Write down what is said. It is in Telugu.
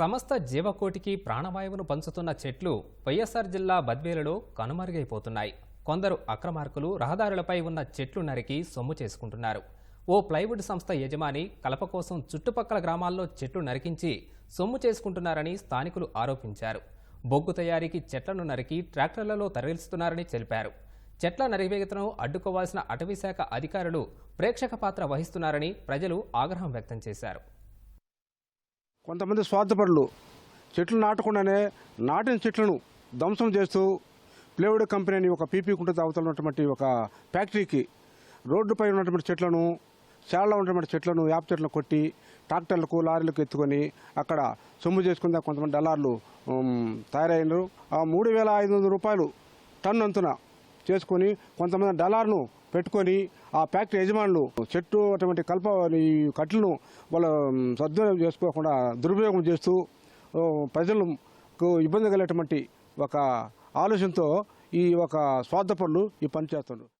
సమస్త జీవకోటికి ప్రాణవాయువును పంచుతున్న చెట్లు వైఎస్ఆర్ జిల్లా బద్వేలులో కనుమరుగైపోతున్నాయి. కొందరు అక్రమార్కులు రహదారులపై ఉన్న చెట్లు నరికి సొమ్ము చేసుకుంటున్నారు. ఓ ప్లైవుడ్ సంస్థ యజమాని కలప కోసం చుట్టుపక్కల గ్రామాల్లో చెట్లు నరికించి సొమ్ము చేసుకుంటున్నారని స్థానికులు ఆరోపించారు. బొగ్గు తయారీకి చెట్లను నరికి ట్రాక్టర్లలో తరలిస్తున్నారని తెలిపారు. చెట్ల నరివేతను అడ్డుకోవాల్సిన అటవీశాఖ అధికారులు ప్రేక్షక పాత్ర వహిస్తున్నారని ప్రజలు ఆగ్రహం వ్యక్తం చేశారు. కొంతమంది స్వార్థపరులు. చెట్లు నాటకుండానే నాటిన చెట్లను ధ్వంసం చేస్తూ ప్లేవుడ్ కంపెనీ అని ఒక పీపీ కుంట అవతల ఉన్నటువంటి ఒక ఫ్యాక్టరీకి రోడ్డుపై ఉన్నటువంటి చెట్లను చాలా ఉన్నటువంటి చెట్లను యాప్ చెట్లను కొట్టి ట్రాక్టర్లకు లారీలకు ఎత్తుకొని అక్కడ సొమ్ము చేసుకున్న కొంతమంది డలార్లు తయారైనరు ఆ మూడు వేల ఐదు వందల రూపాయలు టన్ను అంతున చేసుకొని కొంతమంది డలార్ను పెట్టుకొని ఆ ఫ్యాక్టరీ యజమానులు చెట్టు అటువంటి కల్ప ఈ కట్లను వాళ్ళ సద్వినియోగం చేసుకోకుండా దుర్వినియోగం చేస్తూ ప్రజలకు ఇబ్బంది కలిగేటువంటి ఒక ఆలోచనతో ఈ ఒక స్వార్థ పనులు ఈ పని చేస్తున్నారు